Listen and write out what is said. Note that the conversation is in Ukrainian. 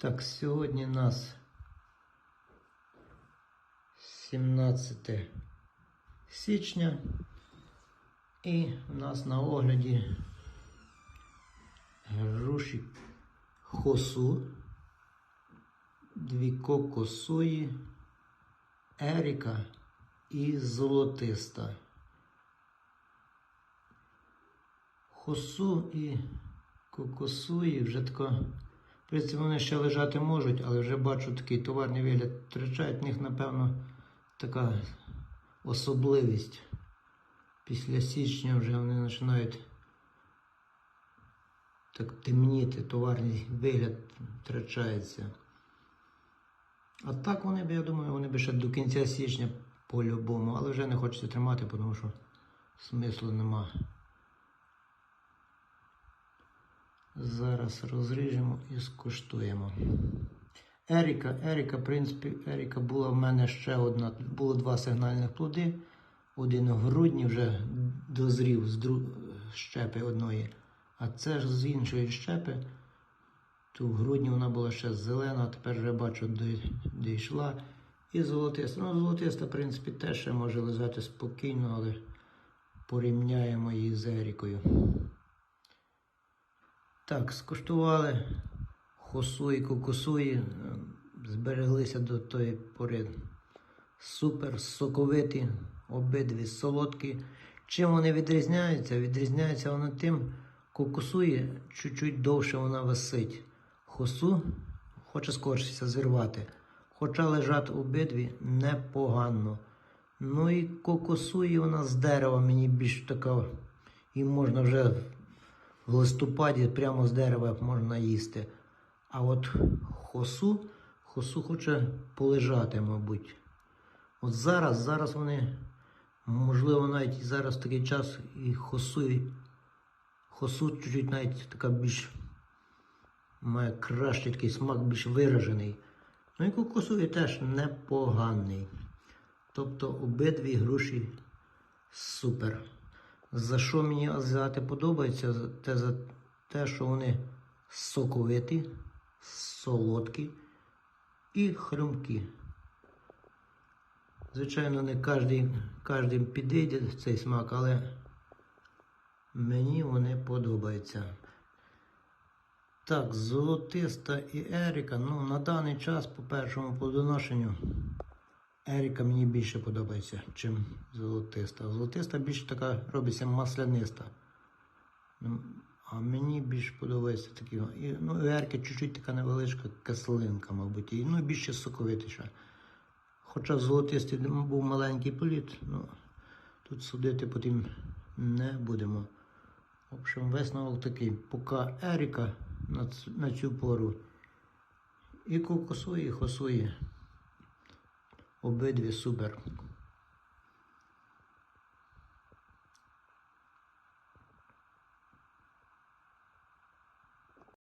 Так, сьогодні нас 17 січня і у нас на огляді груші хосу, дві кокосої, еріка і золотиста. Хосу і кокосуї вже тако. Принципі, вони ще лежати можуть, але вже бачу такий товарний вигляд втрачають. В них, напевно, така особливість. Після січня вже вони починають так темніти, товарний вигляд втрачається. А так вони б, я думаю, вони б ще до кінця січня по-любому, але вже не хочеться тримати, тому що смислу нема. Зараз розріжемо і скуштуємо. Еріка, Еріка, в принципі, Еріка була в мене ще одна. Було два сигнальних плоди. Один в грудні вже дозрів з дру... щепи одної. А це ж з іншої щепи. То в грудні вона була ще зелена, а тепер вже бачу, дой- дійшла. І золотиста. Ну, золотиста, в принципі, теж ще може лежати спокійно, але порівняємо її з Ерікою. Так, скуштували хосуї, кокосуї, е, збереглися до тої пори. Супер соковиті, обидві солодкі. Чим вони відрізняються? Відрізняються вони тим, кокосуї чуть-чуть довше вона висить. Хосу хоче скорше зірвати. Хоча лежать обидві непогано. Ну і кокосуї вона з дерева мені більш така, і можна вже в листопаді прямо з дерева можна їсти. А от хосу, хосу хоче полежати, мабуть. От зараз, зараз вони, можливо, навіть зараз такий час і хосу, і хосу чуть-чуть навіть така більш має кращий такий смак, більш виражений. Ну і кокосовий теж непоганий. Тобто обидві груші супер. За що мені азіати подобаються? Те, за те, що вони соковиті, солодкі і хрумкі. Звичайно, не кожен, підійде цей смак, але мені вони подобаються. Так, золотиста і Еріка. Ну, на даний час по першому плодоношенню Еріка мені більше подобається, чим золотиста. Золотиста більш така робиться масляниста. А мені більше подобається такі. І, ну, у Ерки чуть-чуть така невеличка кислинка, мабуть, і ну, більше соковитіша. Хоча в золотистій був маленький політ, ну тут судити потім не будемо. В общем, висновок такий. Поки Еріка на цю пору і кокосує, і хосує. Обидві супер.